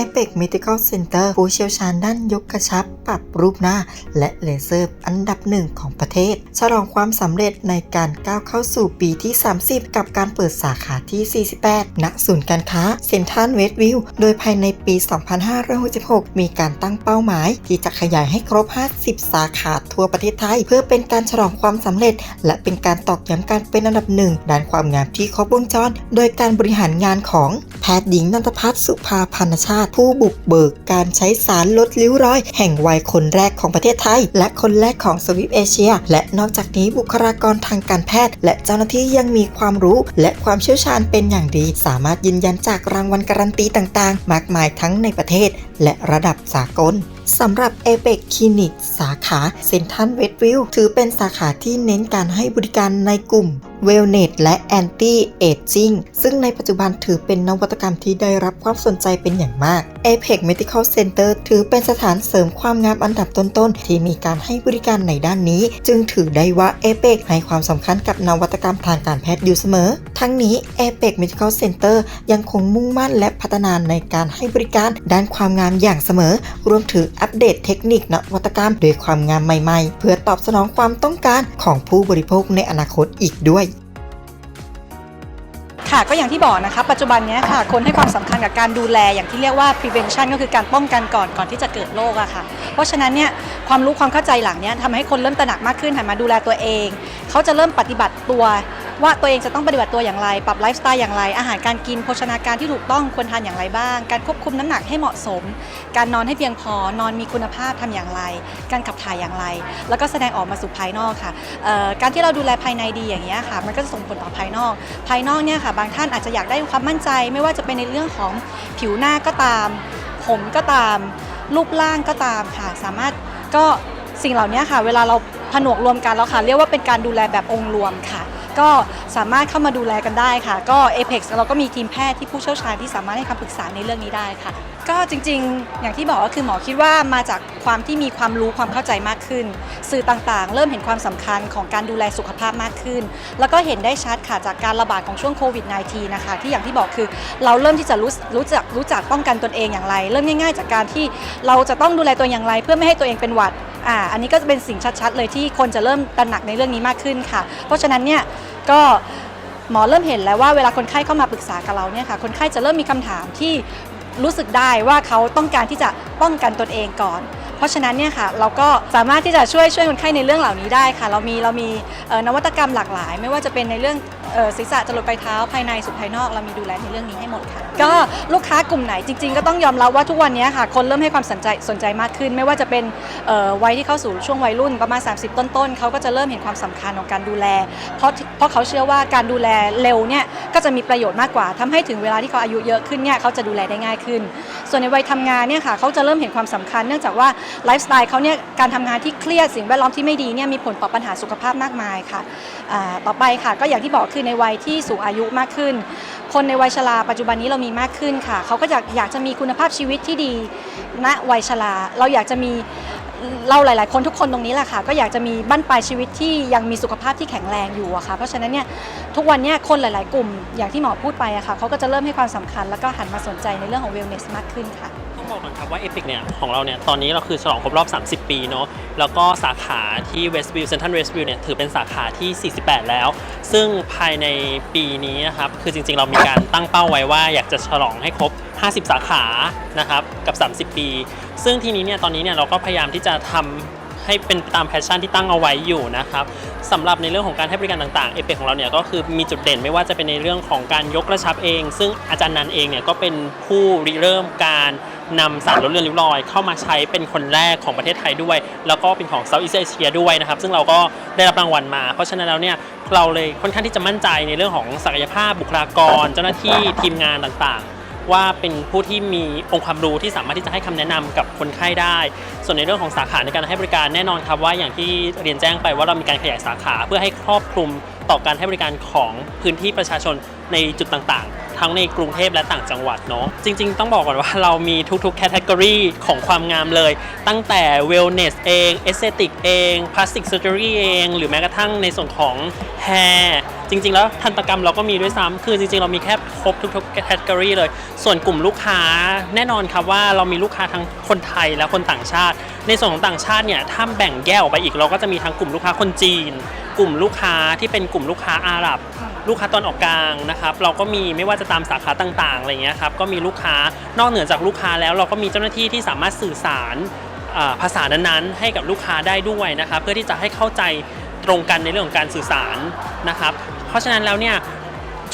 a p e c Medical Center ผู้เชี่ยวชาญด้านยกกระชับ ปรับรูปหน้า และเลเซอร์อันดับหนึ่งของประเทศ ฉลองความสำเร็จในการก้าวเข้าสู่ปีที่ 30 กับการเปิดสาขาที่ 48 ณ ศูนย์การค้าเซ็นทรัลเวสต์วิว โดยภายในปี 2566 มีการตั้งเป้าหมาย ที่จะขยายให้ครบ 50 สาขาทั่วประเทศไทย เพื่อเป็นการฉลองความสำเร็จ และเป็นการตอกย้ำการเป็นอันดับหนึ่งด้านความงามที่ครบวงจร โดยการบริหารงานของแพทย์หญิงนันทพัฒน์สุภาพันชาติผู้บุกเบิกการใช้สารลดริ้วรอย แห่งวัยคนแรกของประเทศไทย และคนแรกของสวิปเอเชีย และนอกจากนี้บุคลากรทางการแพทย์ และเจ้าหน้าที่ยังมีความรู้ และความเชี่ยวชาญเป็นอย่างดี สามารถยืนยันจากรางวัลการันตีต่างๆ มากมายทั้งในประเทศและระดับสากลสำหรับ a p e c Clinic สาขาเซนทันเวสต์วิวถือเป็นสาขาที่เน้นการให้บริการในกลุ่ม Wellness และ Anti Aging ซึ่งในปัจจุบันถือเป็นนวัตกรรมที่ได้รับความสนใจเป็นอย่างมาก Apex Medical Center ถือเป็นสถานเสริมความงามอันดับต้นๆ ที่มีการให้บริการในด้านนี้ จึงถือได้ว่า Apex ให้ความสำคัญกับนวัตกรรมทางการแพทย์อยู่เสมอ ทั้งนี้ Apex Medical Center ยังคงมุ่งมั่นและพัฒนาในการให้บริการด้านความงามอย่างเสมอ รวมถึงอัปเดตเทคนิคนวัตกรรมโดยความงามใหม่ๆ เพื่อตอบสนองความต้องการของผู้บริโภคในอนาคตอีกด้วยค่ะก็อย่างที่บอกนะคะปัจจุบันนี้ค่ะคนให้ความสำคัญกับการดูแลอย่างที่เรียกว่า prevention ก็คือการป้องกันก่อนก่อนที่จะเกิดโรคอะค่ะ เพราะฉะนั้นเนี่ยความรู้ความเข้าใจหลังเนี้ยทำให้คนเริ่มตระหนักมากขึ้นหันมาดูแลตัวเอง เขาจะเริ่มปฏิบัติตัว ว่าตัวเองจะต้องปฏิบัติตัวอย่างไร ปรับไลฟ์สไตล์อย่างไร อาหารการกินโภชนาการที่ถูกต้องควรทานอย่างไรบ้าง การควบคุมน้ำหนักให้เหมาะสม การนอนให้เพียงพอนอนมีคุณภาพทำอย่างไร การขับถ่ายอย่างไร แล้วก็แสดงออกมาสู่ภายนอกค่ะการที่เราดูแลภายในดีอย่างนี้ยค่ะ มันก็จะส่งผลต่อภายนอก ภายนอกเนี่ยค่ะ บางท่านอาจจะอยากได้ความมั่นใจ ไม่ว่าจะเป็นในเรื่องของผิวหน้าก็ตาม ผมก็ตาม รูปร่างก็ตามค่ะ สามารถก็สิ่งเหล่านี้ค่ะ เวลาเราผนวกรวมกันแล้วค่ะ เรียกว่าเป็นการดูแลแบบองค์รวมค่ะ ก็สามารถเข้ามาดูแลกันได้ค่ะ ก็ Apex เราก็มีทีมแพทย์ที่ผู้เชี่ยวชาญที่สามารถให้คำปรึกษาในเรื่องนี้ได้ค่ะ ก็จริงๆ อย่างที่บอกก็คือหมอคิดว่ามาจากความที่มีความรู้ความเข้าใจมากขึ้น สื่อต่างๆ เริ่มเห็นความสำคัญของการดูแลสุขภาพมากขึ้น แล้วก็เห็นได้ชัดค่ะจากการระบาดของช่วงโควิด -19 นะคะที่อย่างที่บอกคือเราเริ่มที่จะรู้รู้จักรู้จักป้องกันตนเองอย่างไร เริ่มง่ายๆ จากการที่เราจะต้องดูแลตัวอย่างไร เพื่อไม่ให้ตัวเองเป็นหวัดอ่าอันนี้ก็จะเป็นสิ่งชัดๆ เลยที่คนจะเริ่มตระหนักในเรื่องนี้มากขึ้นค่ะ เพราะฉะนั้นเนี่ยก็หมอเริ่มเห็นแล้วว่าเวลาคนไข้เข้ามาปรึกษากับเราเนี่ยค่ะคนไข้จะเริ่มมีคำถามที่ รู้สึกได้ว่าเขาต้องการที่จะป้องกันตนเองก่อน เพราะฉะนั้นเนี่ยค่ะเราก็สามารถที่จะช่วยช่วยคนไข้ในเรื่องเหล่านี้ได้ค่ะ เรามีเรามีนวัตกรรมหลากหลาย ไม่ว่าจะเป็นในเรื่อง ศีรษะจรดปลายเท้าภายในสู่ภายนอกเรามีดูแลในเรื่องนี้ให้หมดค่ะ ก็ลูกค้ากลุ่มไหนจริง ๆ ก็ต้องยอมรับว่าทุกวันนี้ค่ะ คนเริ่มให้ความสนใจสนใจมากขึ้น ไม่ว่าจะเป็นวัยที่เข้าสู่ช่วงวัยรุ่นประมาณ 30 ต้นๆเขาก็จะเริ่มเห็นความสำคัญของการดูแล เพราะเพราะเขาเชื่อว่าการดูแลเร็วเนี่ยก็จะมีประโยชน์มากกว่าทำให้ถึงเวลาที่เขาอายุเยอะขึ้นเนี่ยเขาจะดูแลได้ง่ายขึ้น ส่วนในวัยทำงานเนี่ยค่ะเขาจะเริ่มเห็นความสำคัญเนื่องจากว่าไลฟ์สไตล์เขาเนี่ยการทำงานที่เครียดสิ่งแวดล้อมที่ไม่ดีเนี่ยมีผลต่อปัญหาสุขภาพมากมายค่ะต่อไปค่ะ ก็อย่างที่บอกคือในวัยที่สูงอายุมากขึ้น คนในวัยชราปัจจุบันนี้เรามีมากขึ้นค่ะ เขาก็อยากอยากจะมีคุณภาพชีวิตที่ดีณวัยชราเราอยากจะมีเราหลาย ๆ คนทุกคนตรงนี้แหละค่ะ ก็อยากจะมีบั้นปลายชีวิตที่ยังมีสุขภาพที่แข็งแรงอยู่อะค่ะ เพราะฉะนั้นเนี่ยทุกวันเนี้คนหลาย ๆ กลุ่มอย่างที่หมอพูดไปอะค่ะเขาก็จะเริ่มให้ความสำคัญแล้วก็หันมาสนใจในเรื่องของ wellness มากขึ้นค่ะ ต้องบอกก่อนครับว่าเอพิกเนี่ยของเราเนี่ยตอนนี้เราคือฉลองครบรอบ 30 ปีเนาะแล้วก็สาขาที่ Westview Central Westview เนี่ยถือเป็นสาขาที่ 48 แล้ว ซึ่งภายในปีนี้นะครับคือจริงๆ เรามีการตั้งเป้าไว้ว่าอยากจะฉลองให้ครบ 50 สาขานะครับกับ 30 ปี ซึ่งทีนี้เนี่ยตอนนี้เนี่ยเราก็พยายามที่จะทำ ให้เป็นตามแพชชั่นที่ตั้งเอาไว้อยู่นะครับสำหรับในเรื่องของการให้บริการต่างๆเอเปของเราเนี่ยก็คือมีจุดเด่นไม่ว่าจะเป็นในเรื่องของการยกกระชับเอง ซึ่งอาจารย์นันเองเนี่ยก็เป็นผู้ริเริ่มการนำสารลดเลือนริ้วรอย เข้ามาใช้เป็นคนแรกของประเทศไทยด้วย แล้วก็เป็นของเซาท์อีสเอเชียด้วยนะครับ ซึ่งเราก็ได้รับรางวัลมา เพราะฉะนั้นแล้วเนี่ยเราเลยค่อนข้างที่จะมั่นใจในเรื่องของศักยภาพบุคลากร เจ้าหน้าที่ทีมงานต่างๆ ว่าเป็นผู้ที่มีองค์ความรู้ที่สามารถที่จะให้คำแนะนำกับคนไข้ได้ ส่วนในเรื่องของสาขาในการให้บริการแน่นอนครับว่าอย่างที่เรียนแจ้งไปว่าเรามีการขยายสาขาเพื่อให้ครอบคลุมต่อการให้บริการของพื้นที่ประชาชนในจุดต่างๆ ทั้งในกรุงเทพและต่างจังหวัดเนาะจริง ๆ ต้องบอกก่อนว่าเรามีทุกๆแคตตากรีของความงามเลย ตั้งแต่ wellness เอง aesthetic เอง plastic surgery เอง หรือแม้กระทั่งในส่วนของ hair จริง ๆ แล้วทันตกรรมเราก็มีด้วยซ้ำคือจริง ๆ เรามีแค่ครบทุกๆแคตตากรีเลย ส่วนกลุ่มลูกค้าแน่นอนครับว่าเรามีลูกค้าทั้งคนไทยและคนต่างชาติ ในส่วนของต่างชาติเนี่ยถ้าแบ่งแยกออกไปอีกเราก็จะมีทั้งกลุ่มลูกค้าคนจีน กลุ่มลูกค้าที่เป็นกลุ่มลูกค้าอาหรับ ลูกค้าตอนออกกลางนะครับเราก็มีไม่ว่าจะตามสาขาต่างๆอะไรเงี้ยครับก็มีลูกค้านอกเหนือจากลูกค้าแล้วเราก็มีเจ้าหน้าที่ที่สามารถสื่อสารภาษานั้นๆ ให้กับลูกค้าได้ด้วยนะครับเพื่อที่จะให้เข้าใจตรงกันในเรื่องของการสื่อสารนะครับ เพราะฉะนั้นแล้วเนี่ย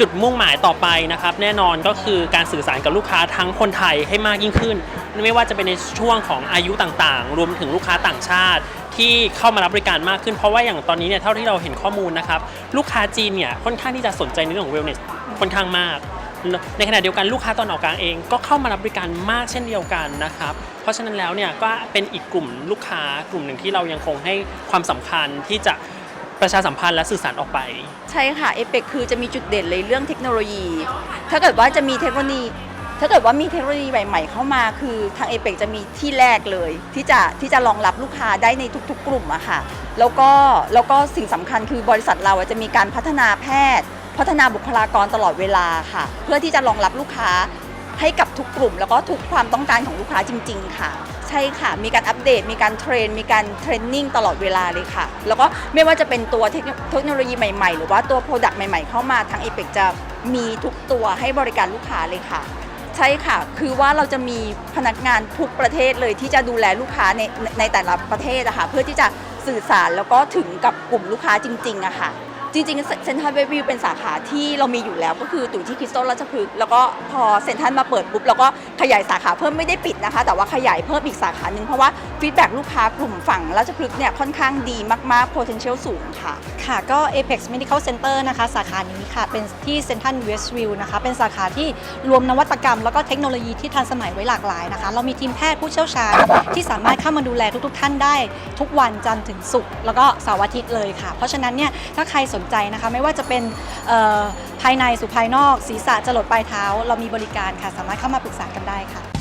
จุดมุ่งหมายต่อไปนะครับ แน่นอนก็คือการสื่อสารกับลูกค้าทั้งคนไทยให้มากยิ่งขึ้น ไม่ว่าจะเป็นในช่วงของอายุต่างๆ รวมถึงลูกค้าต่างชาติ ที่เข้ามารับบริการมากขึ้นเพราะว่าอย่างตอนนี้เนี่ยเท่าที่เราเห็นข้อมูลนะครับลูกค้าจีนเนี่ยค่อนข้างที่จะสนใจในเรื่องของ wellness ค่อนข้างมาก ในขณะเดียวกันลูกค้าตอนออกกลางเองก็เข้ามารับบริการมากเช่นเดียวกันนะครับเพราะฉะนั้นแล้วเนี่ยก็เป็นอีกกลุ่มลูกค้ากลุ่มหนึ่งที่เรายังคงให้ความสำคัญที่จะ ประชาสัมพันธ์และสื่อสารออกไป ใช่ค่ะเอเปกคือจะมีจุดเด่นเลยเรื่องเทคโนโลยี ถ้าเกิดว่าจะมีเทคโนโลยีถ้าเกิดว่ามีเทคโนโลยีใหม่ ๆ เข้ามา คือทางเอเปกจะมีที่แรกเลย ที่จะที่จะรองรับลูกค้าได้ในทุก ๆ กลุ่มอะค่ะ แล้วก็แล้วก็สิ่งสำคัญคือบริษัทเราจะมีการพัฒนาแพทย์ พัฒนาบุคลากรตลอดเวลาค่ะ เพื่อที่จะรองรับลูกค้าให้กับทุกกลุ่ม แล้วก็ทุกความต้องการของลูกค้าจริง ๆ ค่ะ ใช่ค่ะ มีการอัปเดต มีการเทรน มีการเทรนนิ่งตลอดเวลาเลยค่ะ แล้วก็ไม่ว่าจะเป็นตัวเทคโนโลยีใหม่ๆ หรือว่าตัวโปรดักต์ใหม่ๆ เข้ามาทางเอเปกจะมีทุกตัวให้บริการลูกค้าเลยค่ะ ใช่ค่ะ คือว่าเราจะมีพนักงานทุกประเทศเลยที่จะดูแลลูกค้าในในแต่ละประเทศอะคะเพื่อที่จะสื่อสารแล้วก็ถึงกับกลุ่มลูกค้าจริงๆอะค่ะ จริงๆเซ็นทรัลเววิวเป็นสาขาที่เรามีอยู่แล้วก็คือตู่ที่คริสตัลราชพฤกษ์แล้วก็พอเซ็นทรัลมาเปิดปุ๊บเราก็ขยายสาขาเพิ่มไม่ได้ปิดนะคะ แต่ว่าขยายเพิ่มอีกสาขาหนึ่งเพราะว่าฟีดแบ็ลูกค้ากลุ่มฝั่งราชพฤกษ์เนี่ยค่อนข้างดีมากๆ potential สูงค่ะ ค่ะก็ Apex Medical Center นะคะ สาขานี้ค่ะ เป็นที่ Central Westview นะคะ เป็นสาขาที่รวมนวัตกรรม แล้วก็เทคโนโลยีที่ทันสมัยไว้หลากหลายนะคะ เรามีทีมแพทย์ผู้เชี่ยวชาญ ที่สามารถเข้ามาดูแลทุกๆ ท่านได้ ทุกวันจันทร์ถึงศุกร์แล้วก็เสาร์อาทิตย์เลยค่ะ เพราะฉะนั้นเนี่ยถ้าใครสนใจนะคะ ไม่ว่าจะเป็นภายในสู่ภายนอกศีรษะจรดปลายเท้า เรามีบริการค่ะ สามารถเข้ามาปรึกษากันได้ค่ะ